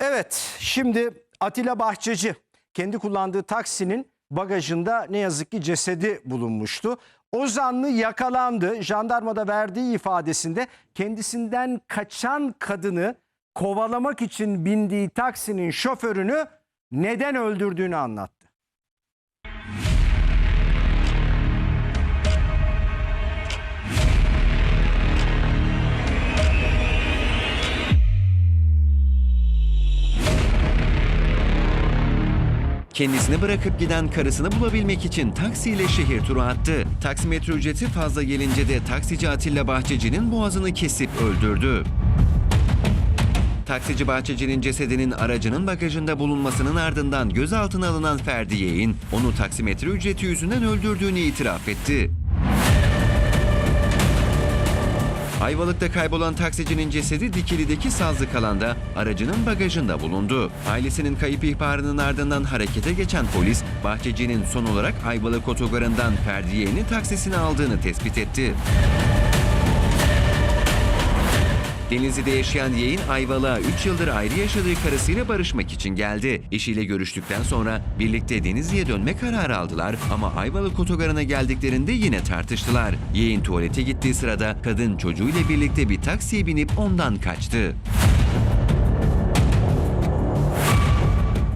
Evet, şimdi Atilla Bahçeci kendi kullandığı taksinin bagajında ne yazık ki cesedi bulunmuştu. O zanlı yakalandı. Jandarmada verdiği ifadesinde kendisinden kaçan kadını kovalamak için bindiği taksinin şoförünü neden öldürdüğünü anlattı. Kendisini bırakıp giden karısını bulabilmek için taksiyle şehir turu attı. Taksimetre ücreti fazla gelince de taksici Atilla Bahçeci'nin boğazını kesip öldürdü. Taksici Bahçeci'nin cesedinin aracının bagajında bulunmasının ardından gözaltına alınan Ferdi Yeğin, onu taksimetre ücreti yüzünden öldürdüğünü itiraf etti. Ayvalık'ta kaybolan taksicinin cesedi Dikili'deki Sazlık alanda aracının bagajında bulundu. Ailesinin kayıp ihbarının ardından harekete geçen polis, Bahçeci'nin son olarak Ayvalık otogarından Ferdiye'nin taksisini aldığını tespit etti. Denizli'de yaşayan Yeğin Ayvalık'a 3 yıldır ayrı yaşadığı karısıyla barışmak için geldi. Eşiyle görüştükten sonra birlikte Denizli'ye dönme kararı aldılar ama Ayvalık otogarına geldiklerinde yine tartıştılar. Yeğin tuvalete gittiği sırada kadın çocuğuyla birlikte bir taksiye binip ondan kaçtı.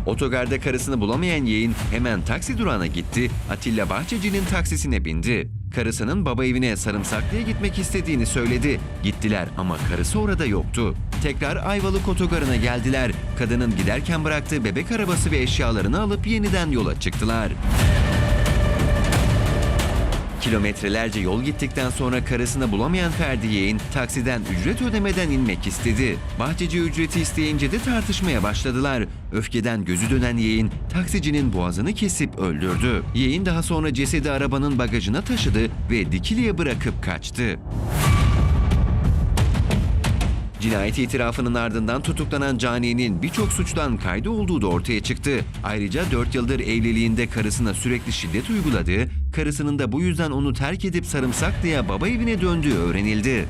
Otogarda karısını bulamayan yeğin hemen taksi durağına gitti, Atilla Bahçeci'nin taksisine bindi. Karısının baba evine sarımsaklıya gitmek istediğini söyledi. Gittiler ama karısı orada yoktu. Tekrar Ayvalık otogarına geldiler. Kadının giderken bıraktığı bebek arabası ve eşyalarını alıp yeniden yola çıktılar. Kilometrelerce yol gittikten sonra karısını bulamayan Ferdi Yeğin taksiden ücret ödemeden inmek istedi. Bahçeci ücreti isteyince de tartışmaya başladılar. Öfkeden gözü dönen Yeğin taksicinin boğazını kesip öldürdü. Yeğin daha sonra cesedi arabanın bagajına taşıdı ve Dikili'ye bırakıp kaçtı. Cinayet itirafının ardından tutuklanan Cani'nin birçok suçtan kaydı olduğu da ortaya çıktı. Ayrıca 4 yıldır evliliğinde karısına sürekli şiddet uyguladığı, karısının da bu yüzden onu terk edip Sarımsaklı'ya baba evine döndüğü öğrenildi.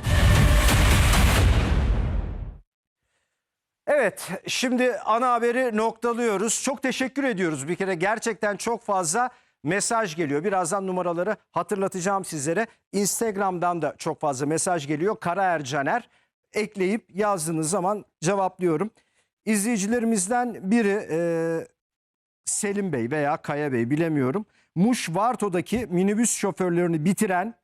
Evet, şimdi ana haberi noktalıyoruz. Çok teşekkür ediyoruz bir kere. Gerçekten çok fazla mesaj geliyor. Birazdan numaraları hatırlatacağım sizlere. Instagram'dan da çok fazla mesaj geliyor. Kara Ercaner ekleyip yazdığınız zaman cevaplıyorum. İzleyicilerimizden biri e, Selim Bey veya Kaya Bey bilemiyorum. Muş Varto'daki minibüs şoförlerini bitiren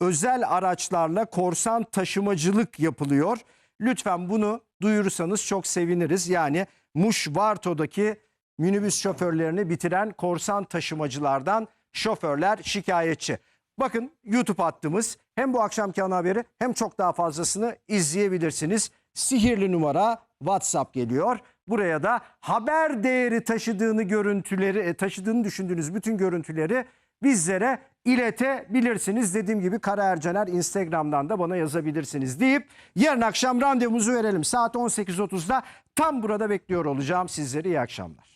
özel araçlarla korsan taşımacılık yapılıyor. Lütfen bunu duyurursanız çok seviniriz. Yani Muş Varto'daki minibüs şoförlerini bitiren korsan taşımacılardan şoförler şikayetçi. Bakın YouTube attığımız hem bu akşamki ana haberi hem çok daha fazlasını izleyebilirsiniz. Sihirli numara WhatsApp geliyor. Buraya da haber değeri taşıdığını görüntüleri e, taşıdığını düşündüğünüz bütün görüntüleri bizlere iletebilirsiniz. Dediğim gibi Kara Ercaner Instagram'dan da bana yazabilirsiniz deyip yarın akşam randevumuzu verelim. Saat 18.30'da tam burada bekliyor olacağım sizleri. İyi akşamlar.